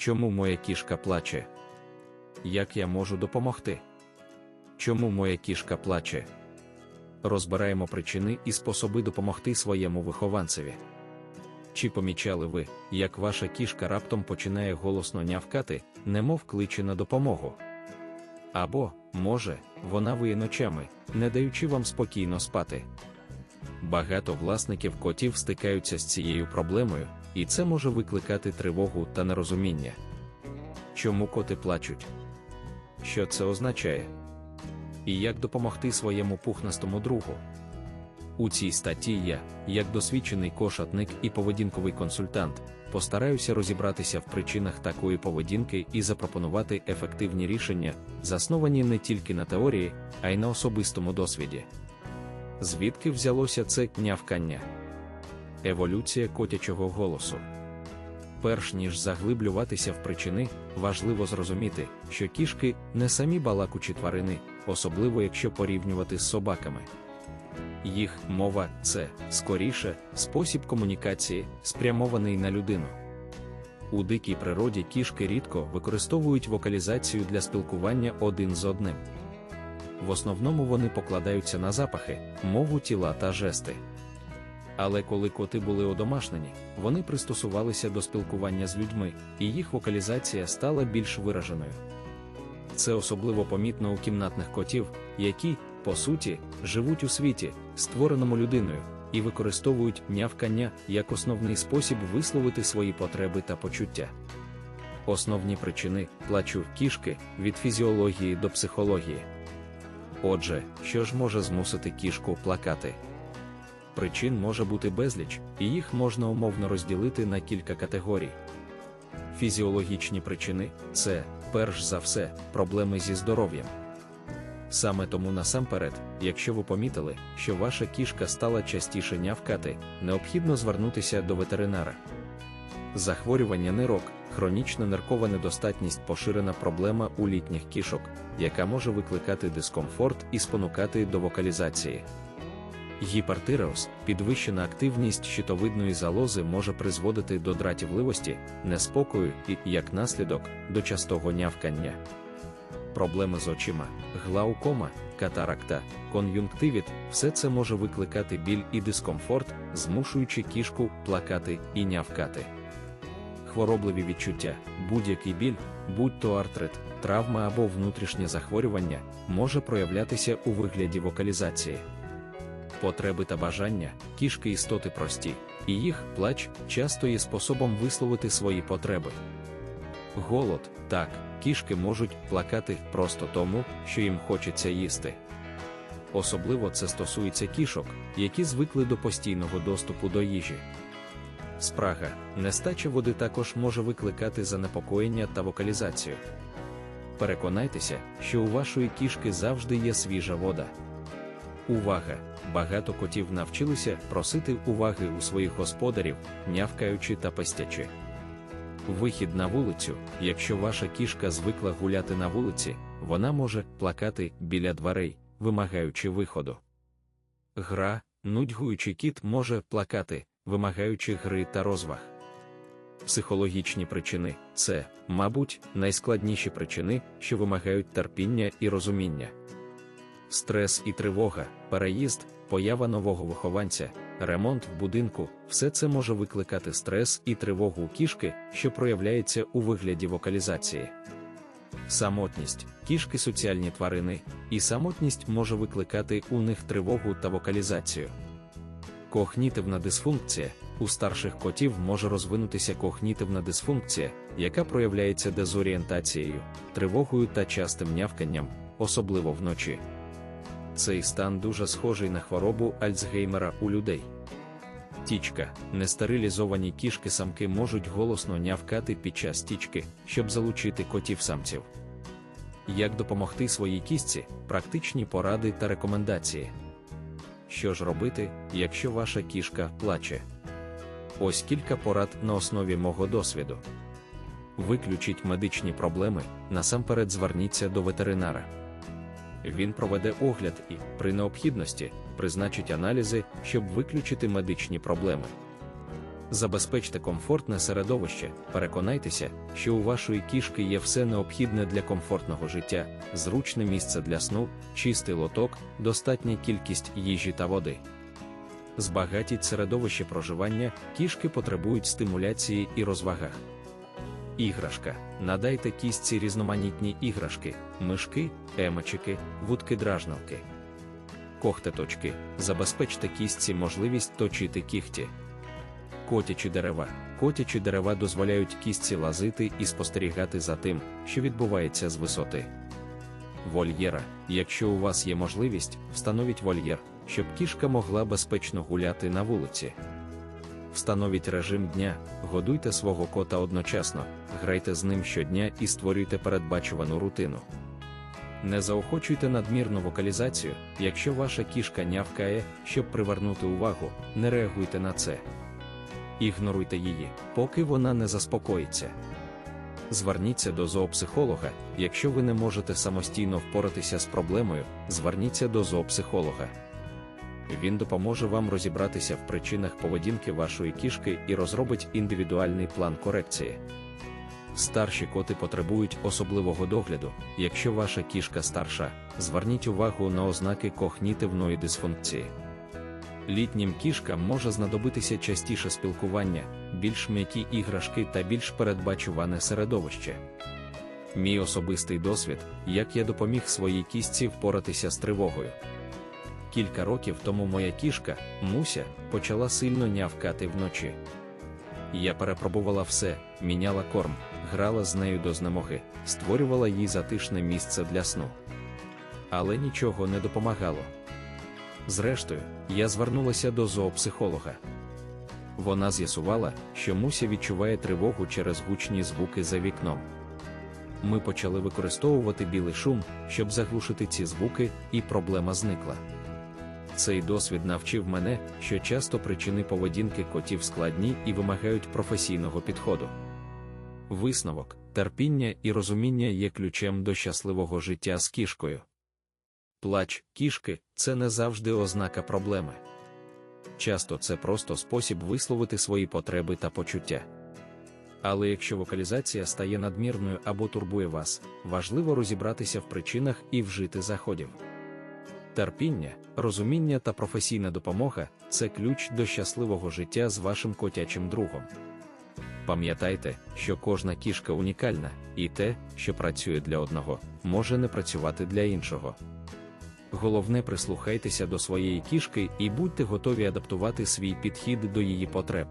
Чому моя кішка плаче? Як я можу допомогти? Чому моя кішка плаче? Розбираємо причини і способи допомогти своєму вихованцеві. Чи помічали ви, як ваша кішка раптом починає голосно нявкати, немов кличе на допомогу? Або, може, вона виє ночами, не даючи вам спокійно спати. Багато власників котів стикаються з цією проблемою, і це може викликати тривогу та нерозуміння. Чому коти плачуть? Що це означає? І як допомогти своєму пухнастому другу? У цій статті я, як досвідчений кошатник і поведінковий консультант, постараюся розібратися в причинах такої поведінки і запропонувати ефективні рішення, засновані не тільки на теорії, а й на особистому досвіді. Звідки взялося це нявкання? Еволюція котячого голосу. Перш ніж заглиблюватися в причини, важливо зрозуміти, що кішки не самі балакучі тварини, особливо якщо порівнювати з собаками. Їх мова це скоріше спосіб комунікації, спрямований на людину. У дикій природі кішки рідко використовують вокалізацію для спілкування один з одним. В основному вони покладаються на запахи, мову тіла та жести. Але коли коти були одомашнені, вони пристосувалися до спілкування з людьми, і їх вокалізація стала більш вираженою. Це особливо помітно у кімнатних котів, які, по суті, живуть у світі, створеному людиною, і використовують нявкання як основний спосіб висловити свої потреби та почуття. Основні причини плачу кішки від фізіології до психології. Отже, що ж може змусити кішку плакати? Причин може бути безліч, і їх можна умовно розділити на кілька категорій. Фізіологічні причини це, перш за все, проблеми зі здоров'ям. Саме тому насамперед, якщо ви помітили, що ваша кішка стала частіше нявкати, необхідно звернутися до ветеринара. Захворювання нирок, хронічна ниркова недостатність поширена проблема у літніх кішок, яка може викликати дискомфорт і спонукати до вокалізації. Гіпартиреоз, підвищена активність щитовидної залози може призводити до дратівливості, неспокою і, як наслідок, до частого нявкання. Проблеми з очима, глаукома, катаракта, кон'юнктивіт все це може викликати біль і дискомфорт, змушуючи кішку плакати і нявкати. Хворобливі відчуття, будь-який біль, будь то артрит, травма або внутрішнє захворювання, може проявлятися у вигляді вокалізації. Потреби та бажання, кішки істоти прості, і їх плач часто є способом висловити свої потреби. Голод, так, кішки можуть плакати просто тому, що їм хочеться їсти. Особливо це стосується кішок, які звикли до постійного доступу до їжі. Спрага, нестача води також може викликати занепокоєння та вокалізацію. Переконайтеся, що у вашої кішки завжди є свіжа вода. Увага! Багато котів навчилися просити уваги у своїх господарів, нявкаючи та пестячи. Вихід на вулицю, якщо ваша кішка звикла гуляти на вулиці, вона може плакати біля дверей, вимагаючи виходу. Гра, нудьгуючий кіт може плакати, вимагаючи гри та розваг. Психологічні причини це, мабуть, найскладніші причини, що вимагають терпіння і розуміння. Стрес і тривога, переїзд, поява нового вихованця, ремонт в будинку все це може викликати стрес і тривогу у кішки, що проявляється у вигляді вокалізації. Самотність, кішки соціальні тварини, і самотність може викликати у них тривогу та вокалізацію. Когнітивна дисфункція у старших котів може розвинутися когнітивна дисфункція, яка проявляється дезорієнтацією, тривогою та частим нявканням, особливо вночі. Цей стан дуже схожий на хворобу Альцгеймера у людей. Тічка, нестерилізовані кішки-самки можуть голосно нявкати під час тічки, щоб залучити котів-самців. Як допомогти своїй кістці, практичні поради та рекомендації. Що ж робити, якщо ваша кішка плаче? Ось кілька порад на основі мого досвіду. Виключіть медичні проблеми, насамперед зверніться до ветеринара. Він проведе огляд і, при необхідності, призначить аналізи, щоб виключити медичні проблеми. Забезпечте комфортне середовище, переконайтеся, що у вашої кішки є все необхідне для комфортного життя, зручне місце для сну, чистий лоток, достатня кількість їжі та води. Збагатіть середовище проживання, кішки потребують стимуляції і розвагах. Іграшка. Надайте кістці різноманітні іграшки, мишки, емочики, вудки-дражнилки. Когтеточки. Забезпечте кістці можливість точити кігті. Котячі дерева. Котячі дерева дозволяють кістці лазити і спостерігати за тим, що відбувається з висоти. Вольєра. Якщо у вас є можливість, встановіть вольєр, щоб кішка могла безпечно гуляти на вулиці. Встановіть режим дня, годуйте свого кота одночасно, грайте з ним щодня і створюйте передбачувану рутину. Не заохочуйте надмірну вокалізацію, якщо ваша кішка нявкає, щоб привернути увагу, не реагуйте на це. Ігноруйте її, поки вона не заспокоїться. Зверніться до зоопсихолога, якщо ви не можете самостійно впоратися з проблемою, зверніться до зоопсихолога. Він допоможе вам розібратися в причинах поведінки вашої кішки і розробить індивідуальний план корекції. Старші коти потребують особливого догляду. Якщо ваша кішка старша, зверніть увагу на ознаки когнітивної дисфункції. Літнім кішкам може знадобитися частіше спілкування, більш м'які іграшки та більш передбачуване середовище. Мій особистий досвід, як я допоміг своїй кісці впоратися з тривогою. Кілька років тому моя кішка, Муся, почала сильно нявкати вночі. Я перепробувала все, міняла корм, грала з нею до знемоги, створювала їй затишне місце для сну. Але нічого не допомагало. Зрештою, я звернулася до зоопсихолога. Вона з'ясувала, що Муся відчуває тривогу через гучні звуки за вікном. Ми почали використовувати білий шум, щоб заглушити ці звуки, і проблема зникла. Цей досвід навчив мене, що часто причини поведінки котів складні і вимагають професійного підходу. Висновок, терпіння і розуміння є ключем до щасливого життя з кішкою. Плач кішки це не завжди ознака проблеми. Часто це просто спосіб висловити свої потреби та почуття. Але якщо вокалізація стає надмірною або турбує вас, важливо розібратися в причинах і вжити заходів. Терпіння, розуміння та професійна допомога це ключ до щасливого життя з вашим котячим другом. Пам'ятайте, що кожна кішка унікальна, і те, що працює для одного, може не працювати для іншого. Головне, прислухайтеся до своєї кішки і будьте готові адаптувати свій підхід до її потреб.